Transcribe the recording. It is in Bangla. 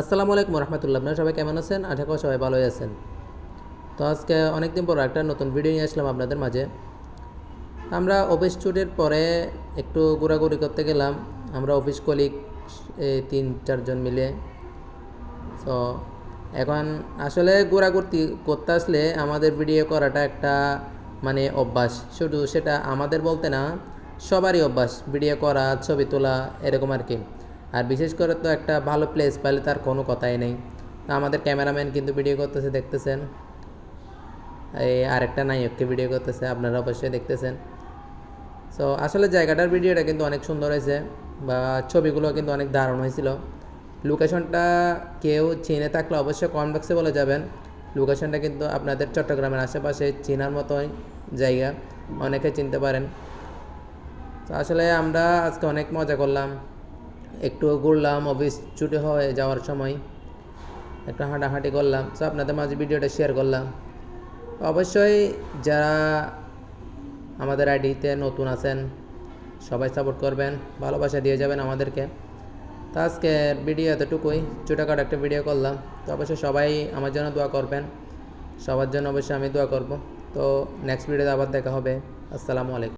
আসসালামু আলাইকুম রহমতুল্লাহ। আপনারা সবাই কেমন আছেন? আশা করি সবাই ভালোই আছেন। তো আজকে অনেকদিন পর একটা নতুন ভিডিও নিয়ে আসলাম আপনাদের মাঝে। আমরা অফিস ছুটির পরে একটু ঘোরাঘুরি করতে গেলাম। আমরা অফিস কলিগ তিন, চারজন মিলে। তো এখন আসলে ঘোরাঘুরতি করতে আসলে আমাদের ভিডিও করাটা একটা মানে অভ্যাস। শুধু সেটা আমাদের বলতে না, সবারই অভ্যাস। ভিডিও করা, ছবি তোলা, এরকম আর কি। আর বিশেষ করে তো একটা ভালো প্লেস পেলে তার কোনো কথাই নেই। তো আমাদের ক্যামেরাম্যান কিন্তু ভিডিও করতেছে, দেখতেছেন? এই আরেকটা নায়ককে ভিডিও করতেছে, আপনারা অবশ্যই দেখতেছেন। সো আসলে জায়গাটার ভিডিওটা কিন্তু অনেক সুন্দর হয়েছে বা ছবিগুলো কিন্তু অনেক দারুণ হয়েছিল। লোকেশনটা কেউ চিনে থাকলে অবশ্যই কমেন্ট বক্সে বলে যাবেন। লোকেশনটা কিন্তু আপনাদের চট্টগ্রামের আশেপাশে চেনার মতোই জায়গা, অনেকে চিনতে পারেন। তো আসলে আমরা আজকে অনেক মজা করলাম। একটু ঘুরলাম অফিস ছুটি হয়ে যাওয়ার সময় একটু হাঁটাহাঁটি করলাম সো আপনাদের মাঝে ভিডিওটা শেয়ার করলাম। অবশ্যই যারা আমাদের আইডিতে নতুন আছেন, সবাই সাপোর্ট করবেন, ভালোবাসা দিয়ে যাবেন আমাদেরকে। তো আজকের ভিডিও এতটুকুই, ছোটোখাটো একটা ভিডিও করলাম, তো অবশ্যই সবাই আমার জন্য দোয়া করবেন, সবার জন্য অবশ্যই আমি দোয়া করব। তো নেক্সট ভিডিওতে আবার দেখা হবে, আসসালামু আলাইকুম।